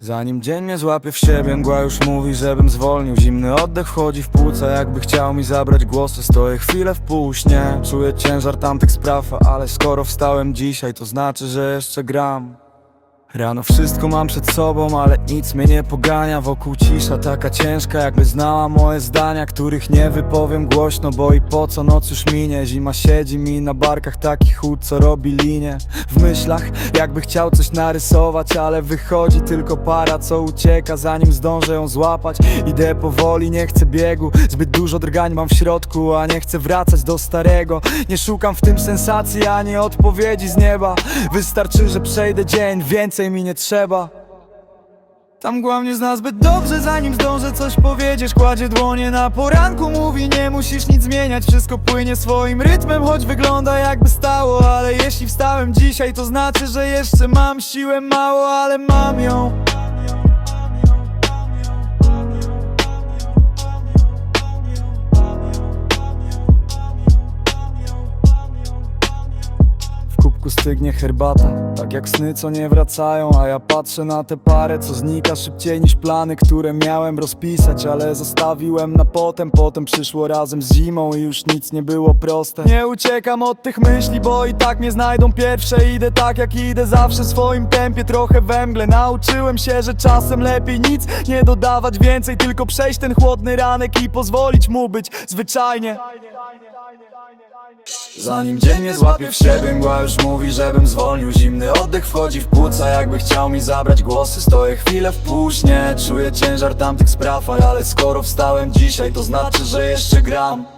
Zanim dzień mnie złapie w siebie, mgła już mówi, żebym zwolnił. Zimny oddech wchodzi w płuca, jakby chciał mi zabrać głosy. Stoję chwilę w półśnie, czuję ciężar tamtych spraw Ale skoro wstałem dzisiaj, to znaczy, że jeszcze gram Rano wszystko mam przed sobą, ale nic mnie nie pogania. Wokół cisza taka ciężka, jakby znała moje zdania Których nie wypowiem głośno, bo i po co noc już minie? Zima siedzi mi na barkach, taki chód, co robi linię. W myślach, jakby chciał coś narysować Ale wychodzi tylko para, co ucieka, zanim zdążę ją złapać. Idę powoli, nie chcę biegu, zbyt dużo drgań mam w środku A nie chcę wracać do starego. Nie szukam w tym sensacji, ani odpowiedzi z nieba. Wystarczy, że przejdę dzień, więcej mi nie trzeba. Tam mgła mnie zna zbyt dobrze, zanim zdążę coś powiedzieć. Kładzie dłonie na poranku, mówi nie musisz nic zmieniać. Wszystko płynie swoim rytmem, choć wygląda jakby stało. Ale jeśli wstałem dzisiaj, to znaczy, że jeszcze mam siłę mało Ale mam ją stygnie herbata. Tak jak sny, co nie wracają A ja patrzę na tę parę, co znika szybciej niż plany Które miałem rozpisać, ale zostawiłem na potem. Potem przyszło razem z zimą i już nic nie było proste. Nie uciekam od tych myśli, bo i tak mnie znajdą pierwsze. Idę tak jak idę zawsze w swoim tempie. Trochę węgle, nauczyłem się, że czasem lepiej nic Nie dodawać więcej, tylko przejść ten chłodny ranek I pozwolić mu być zwyczajnie Zanim dzień mnie złapie w siebie, mgła już mówi, żebym zwolnił. Zimny oddech wchodzi w płuca, jakby chciał mi zabrać głosy. Stoję chwilę w półśnie, czuję ciężar tamtych spraw Ale skoro wstałem dzisiaj, to znaczy, że jeszcze gram